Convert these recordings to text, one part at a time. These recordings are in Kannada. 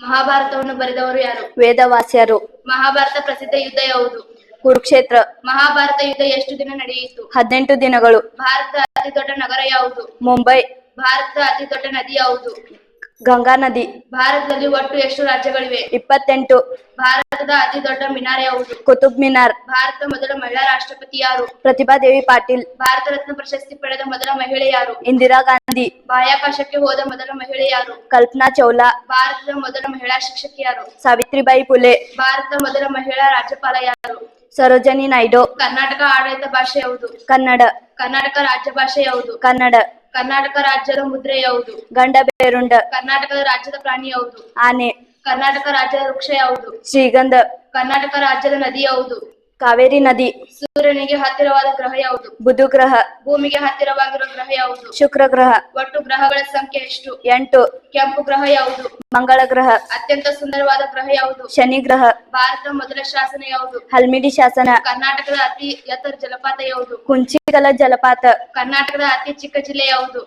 ಮಹಾಭಾರತವನ್ನು ಬರೆದವರು ಯಾರು? ವೇದವಾಸ್ಯರು. ಮಹಾಭಾರತ ಪ್ರಸಿದ್ಧ ಯುದ್ಧ ಯಾವುದು? ಕುರುಕ್ಷೇತ್ರ. ಮಹಾಭಾರತ ಯುದ್ಧ ಎಷ್ಟು ದಿನ ನಡೆಯಿತು? ಹದಿನೆಂಟು ದಿನಗಳು. ಭಾರತದ ಅತಿ ದೊಡ್ಡ ನಗರ ಯಾವುದು? ಮುಂಬೈ. ಭಾರತದ ಅತಿ ದೊಡ್ಡ ನದಿ ಯಾವುದು? ಗಂಗಾ ನದಿ. ಭಾರತದಲ್ಲಿ ಒಟ್ಟು ಎಷ್ಟು ರಾಜ್ಯಗಳಿವೆ? ಇಪ್ಪತ್ತೆಂಟು. ಭಾರತದ ಅತಿ ದೊಡ್ಡ ಮಿನಾರ್ ಯಾವುದು? ಕುತುಬ್ ಮಿನಾರ್. ಭಾರತ ಮೊದಲ ಮಹಿಳಾ ರಾಷ್ಟ್ರಪತಿ ಯಾರು? ಪ್ರತಿಭಾ ದೇವಿ ಪಾಟೀಲ್. ಭಾರತ ರತ್ನ ಪ್ರಶಸ್ತಿ ಪಡೆದ ಮೊದಲ ಮಹಿಳೆ ಯಾರು? ಇಂದಿರಾ ಗಾಂಧಿ. ಬಾಹ್ಯಾಕಾಶಕ್ಕೆ ಹೋದ ಮೊದಲ ಮಹಿಳೆ ಯಾರು? ಕಲ್ಪನಾ ಚೌಲಾ. ಭಾರತದ ಮೊದಲ ಮಹಿಳಾ ಶಿಕ್ಷಕಿ ಯಾರು? ಸಾವಿತ್ರಿಬಾಯಿ ಫುಲೆ ಭಾರತದ ಮೊದಲ ಮಹಿಳಾ ರಾಜ್ಯಪಾಲ ಯಾರು? ಸರೋಜನಿ ನಾಯ್ಡು. ಕರ್ನಾಟಕ ಆಡಳಿತ ಭಾಷೆ ಯಾವುದು? ಕನ್ನಡ. ಕರ್ನಾಟಕ ರಾಜ್ಯ ಭಾಷೆ ಯಾವುದು? ಕನ್ನಡ. ಕರ್ನಾಟಕ ರಾಜ್ಯದ ಮುದ್ರೆ ಯಾವುದು? ಗಂಡ ಬೇರುಂಡ. ಕರ್ನಾಟಕದ ರಾಜ್ಯದ ಪ್ರಾಣಿ ಯಾವುದು? ಆನೆ. ಕರ್ನಾಟಕ ರಾಜ್ಯದ ವೃಕ್ಷ ಯಾವುದು? ಶ್ರೀಗಂಧ. ಕರ್ನಾಟಕ ರಾಜ್ಯದ ನದಿ ಯಾವುದು? ಕಾವೇರಿ ನದಿ ಸೂರ್ಯನಿಗೆ ಹತ್ತಿರವಾದ ಗ್ರಹ ಯಾವುದು? ಬುಧ ಗ್ರಹ. ಭೂಮಿಗೆ ಹತ್ತಿರವಾಗಿರುವ ಗ್ರಹ ಯಾವುದು? ಶುಕ್ರ ಗ್ರಹ. ಒಟ್ಟು ಗ್ರಹಗಳ ಸಂಖ್ಯೆ ಎಷ್ಟು? ಎಂಟು. ಕೆಂಪು ಗ್ರಹ ಯಾವುದು? ಮಂಗಳ ಗ್ರಹ. ಅತ್ಯಂತ ಸುಂದರವಾದ ಗ್ರಹ ಯಾವುದು? ಶನಿ ಗ್ರಹ. ಭಾರತದ ಮೊದಲ ಶಾಸನ ಯಾವುದು? ಹಲ್ಮಿಡಿ ಶಾಸನ. ಕರ್ನಾಟಕದ ಅತಿ ಎತ್ತರ ಜಲಪಾತ ಯಾವುದು? ಕುಂಚಿಕಲ ಜಲಪಾತ. ಕರ್ನಾಟಕದ ಅತಿ ಚಿಕ್ಕ ಜಿಲ್ಲೆ ಯಾವುದು?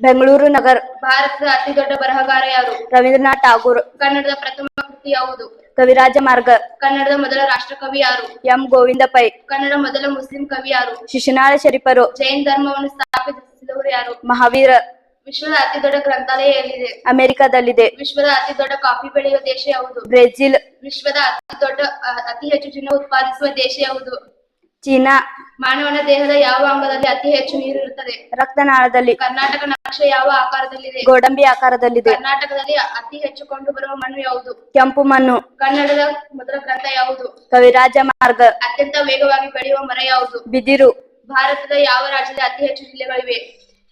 ಬೆಂಗಳೂರು ನಗರ. ಭಾರತದ ಅತಿ ದೊಡ್ಡ ಬರಹಗಾರ ಯಾರು? ರವೀಂದ್ರನಾಥ್ ಟಾಗೂರ್ ಕನ್ನಡದ ಪ್ರಥಮ ಕೃತಿ ಯಾವುದು? ಕವಿರಾಜ ಮಾರ್ಗ. ಕನ್ನಡದ ಮೊದಲ ರಾಷ್ಟ್ರಕವಿ ಯಾರು? ಎಂ ಗೋವಿಂದ ಪೈ. ಕನ್ನಡ ಮೊದಲ ಮುಸ್ಲಿಂ ಕವಿ ಯಾರು? ಶಿಶುನಾಳ ಶರೀಫರು. ಜೈನ್ ಧರ್ಮವನ್ನು ಸ್ಥಾಪಿಸಿದವರು ಯಾರು? ಮಹಾವೀರ. ವಿಶ್ವದ ಅತಿ ದೊಡ್ಡ ಗ್ರಂಥಾಲಯ ಎಲ್ಲಿದೆ? ಅಮೆರಿಕಾದಲ್ಲಿದೆ. ವಿಶ್ವದ ಅತಿ ದೊಡ್ಡ ಕಾಫಿ ಬೆಳೆಯುವ ದೇಶ ಯಾವುದು? ಬ್ರೆಜಿಲ್. ವಿಶ್ವದ ಅತಿ ದೊಡ್ಡ ಅತಿ ಹೆಚ್ಚು ಜನ ಉತ್ಪಾದಿಸುವ ದೇಶ ಯಾವುದು? ಚೀನಾ. ಮಾನವನ ದೇಹದ ಯಾವ ಅಂಗದಲ್ಲಿ ಅತಿ ಹೆಚ್ಚು ನೀರು ಇರುತ್ತದೆ? ರಕ್ತನಾಳದಲ್ಲಿ. ಕರ್ನಾಟಕ ನಕ್ಷೆ ಯಾವ ಆಕಾರದಲ್ಲಿದೆ? ಗೋಡಂಬಿ ಆಕಾರದಲ್ಲಿದೆ. ಕರ್ನಾಟಕದಲ್ಲಿ ಅತಿ ಹೆಚ್ಚು ಕಂಡು ಬರುವ ಮಣ್ಣು ಯಾವುದು? ಕೆಂಪು ಮಣ್ಣು. ಕನ್ನಡದ ಮೊದಲ ಗ್ರಂಥ ಯಾವುದು? ಕವಿರಾಜ ಮಾರ್ಗ. ಅತ್ಯಂತ ವೇಗವಾಗಿ ಬೆಳೆಯುವ ಮರ ಯಾವುದು? ಬಿದಿರು. ಭಾರತದ ಯಾವ ರಾಜ್ಯದ ಅತಿ ಹೆಚ್ಚು ಜಿಲ್ಲೆಗಳಿವೆ?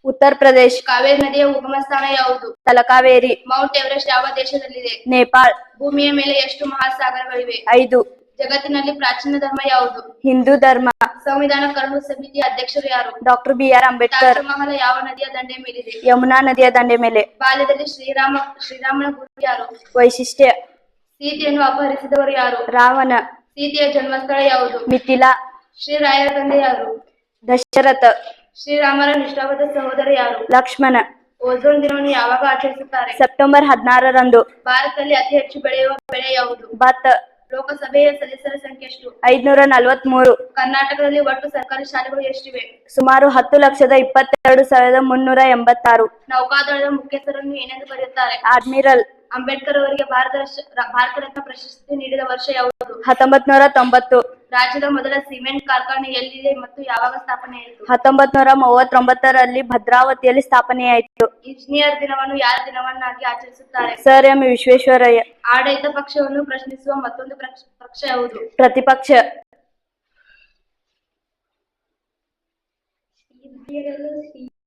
ಉತ್ತರ ಪ್ರದೇಶ. ಕಾವೇರಿ ನದಿಯ ಉಗಮ ಸ್ಥಾನ ಯಾವುದು? ತಲಕಾವೇರಿ. ಮೌಂಟ್ ಎವರೆಸ್ಟ್ ಯಾವ ದೇಶದಲ್ಲಿದೆ? ನೇಪಾಳ. ಭೂಮಿಯ ಮೇಲೆ ಎಷ್ಟು ಮಹಾಸಾಗರಗಳಿವೆ? ಐದು. ಜಗತ್ತಿನಲ್ಲಿ ಪ್ರಾಚೀನ ಧರ್ಮ ಯಾವುದು? ಹಿಂದೂ ಧರ್ಮ. ಸಂವಿಧಾನ ಕರಡು ಸಮಿತಿ ಅಧ್ಯಕ್ಷರು ಯಾರು? Doctor B R Ambedkar. Mahal ಯಾವ ನದಿಯ ದಂಡೆ ಮೇಲಿದೆ? ಯಮುನಾ ನದಿಯ ದಂಡೆ ಮೇಲೆ. ಬಾಲ್ಯದಲ್ಲಿ ಶ್ರೀರಾಮ ಶ್ರೀರಾಮನ ಗುರು ಯಾರು? ವೈಶಿಷ್ಟ್ಯ. ಸೀತೆಯನ್ನು ಅಪಹರಿಸಿದವರು ಯಾರು? ರಾವಣ. ಸೀತೆಯ ಜನ್ಮಸ್ಥಳ ಯಾವುದು? ಮಿಥಿಲಾ. ಶ್ರೀರಾಯರ ತಂದೆ ಯಾರು? ದಶರಥ. ಶ್ರೀರಾಮರ ನಿಷ್ಠಾವದ ಸಹೋದರ ಯಾರು? ಲಕ್ಷ್ಮಣ. ಓಝೋನ್ ದಿನವನ್ನು ಯಾವಾಗ ಆಚರಿಸುತ್ತಾರೆ? ಸೆಪ್ಟೆಂಬರ್ ಹದಿನಾರರಂದು. ಭಾರತದಲ್ಲಿ ಅತಿ ಹೆಚ್ಚು ಬೆಳೆಯುವ ಬೆಳೆ ಯಾವುದು? ಭತ್ತ. ಲೋಕಸಭೆಯ ಸದಸ್ಯರ ಸಂಖ್ಯೆ ಎಷ್ಟು? ಐದ್ನೂರ ನಲವತ್ಮೂರು ಕರ್ನಾಟಕದಲ್ಲಿ ಒಟ್ಟು ಸರ್ಕಾರಿ ಶಾಲೆಗಳು ಎಷ್ಟಿವೆ? ಸುಮಾರು ಹತ್ತು ಲಕ್ಷದ ಇಪ್ಪತ್ತೆರಡು ಸಾವಿರದ ಮುನ್ನೂರ ಎಂಬತ್ತಾರು. ನೌಕಾದಳದ ಮುಖ್ಯಸ್ಥರನ್ನು ಏನೆಂದು ಕರೆಯುತ್ತಾರೆ ಅಡ್ಮಿರಲ್. ಅಂಬೇಡ್ಕರ್ ಅವರಿಗೆ ಭಾರತ ಭಾರತ ರತ್ನ ಪ್ರಶಸ್ತಿ ನೀಡಿದ ವರ್ಷ ಯಾವುದು? ಹತ್ತೊಂಬತ್ ನೂರ ತೊಂಬತ್ತು. ರಾಜ್ಯದ ಮೊದಲ ಸಿಮೆಂಟ್ ಕಾರ್ಖಾನೆ ಎಲ್ಲಿದೆ ಮತ್ತು ಯಾವಾಗ ಸ್ಥಾಪನೆ ಹತ್ತೊಂಬತ್ ನೂರ ಮೂವತ್ತೊಂಬತ್ತರಲ್ಲಿ ಭದ್ರಾವತಿಯಲ್ಲಿ ಸ್ಥಾಪನೆಯಾಯಿತು ಇಂಜಿನಿಯರ್ ದಿನವನ್ನು ಯಾರ ದಿನವನ್ನಾಗಿ ಆಚರಿಸುತ್ತಾರೆ? Sir M Visvesvaraya. ಆಡಳಿತ ಪಕ್ಷವನ್ನು ಪ್ರಶ್ನಿಸುವ ಮತ್ತೊಂದು ಪಕ್ಷ ಪಕ್ಷ ಯಾವುದು? ಪ್ರತಿಪಕ್ಷ.